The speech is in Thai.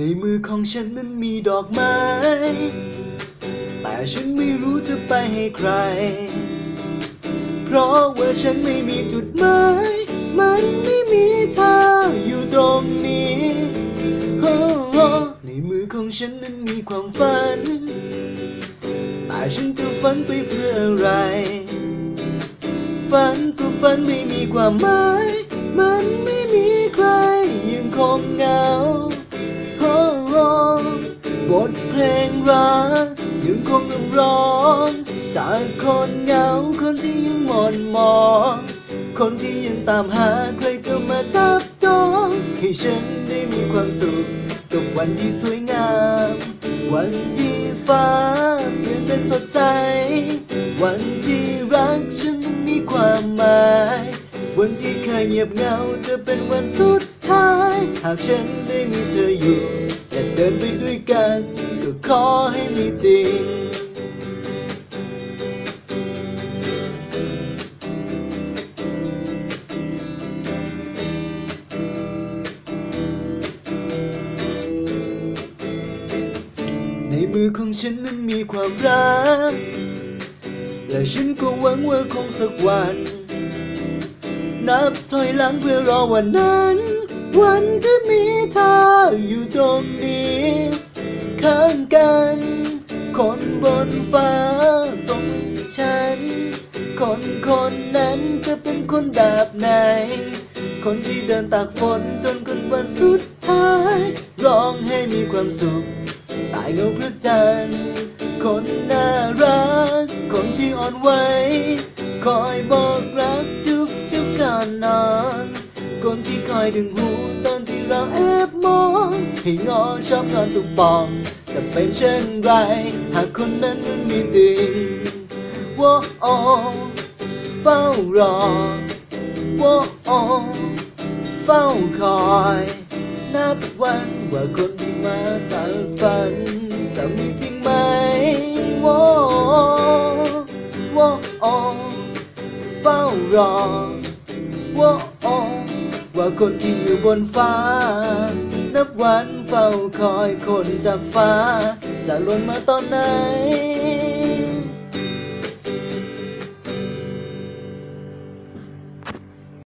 ในมือของฉันนั้นมีดอกไม้ แต่ฉันไม่รู้จะไปให้ใคร เพราะว่าฉันไม่มีจุดหมาย มันไม่มีเธออยู่ตรงนี้โอ้ในมือของฉันนั้นมีความฝัน แต่ฉันจะฝันไปเพื่ออะไร ฝันก็ฝันไม่มีความหมาย มันไม่มีใครยังคงเหงา บทเพลงรักยังคงรำร้อง จากคนเหงาคนที่ยังหมอนมอง คนที่ยังตามหาใครจะมาจับจอง ให้ฉันได้มีความสุขกับวันที่สวยงาม วันที่ฟ้าเปลี่ยนเป็นสดใส วันที่รักฉันมีความหมายวันที่เคยเงียบเหงาจะเป็นวันสุดท้าย หากฉันได้มีเธออยู่ และเดินไปด้วยกัน ก็ขอให้มีจริง ในมือของฉันนั้นมีความรัก และฉันก็หวังว่าคงสักวัน นับถอยหลังเพื่อรอวันนั้น วันที่มีเธอ นบนฟ้าส่งฉัน คนคนนั้นจะเป็นคนแบบไหน คนที่เดินตากฝนจนกันวันสุดท้ายร้องให้มีความสุข ตายเงาพระจันทร์คนน่ารัก คนที่อ่อนไหวคอยบอกรักจุ๊บจุ๊บก่อนนอน คนที่คอยดึงหูตอนที่เราแอบมองให้งอชอบนอนตุกปอง จะเป็นเช่นไร หากคนนั้นมันมีจริงว่าโอเฝ้ารอว่าโอเฝ้าคอย นับวันว่าคนที่มาจากฝัน จะมีจริงไหมวอวอเฝ้ารอวอว่าคนที่อยู่บนฟ้า นับวัน เฝ้าคอยคนจากฟ้า จะล่นมาตอนไหน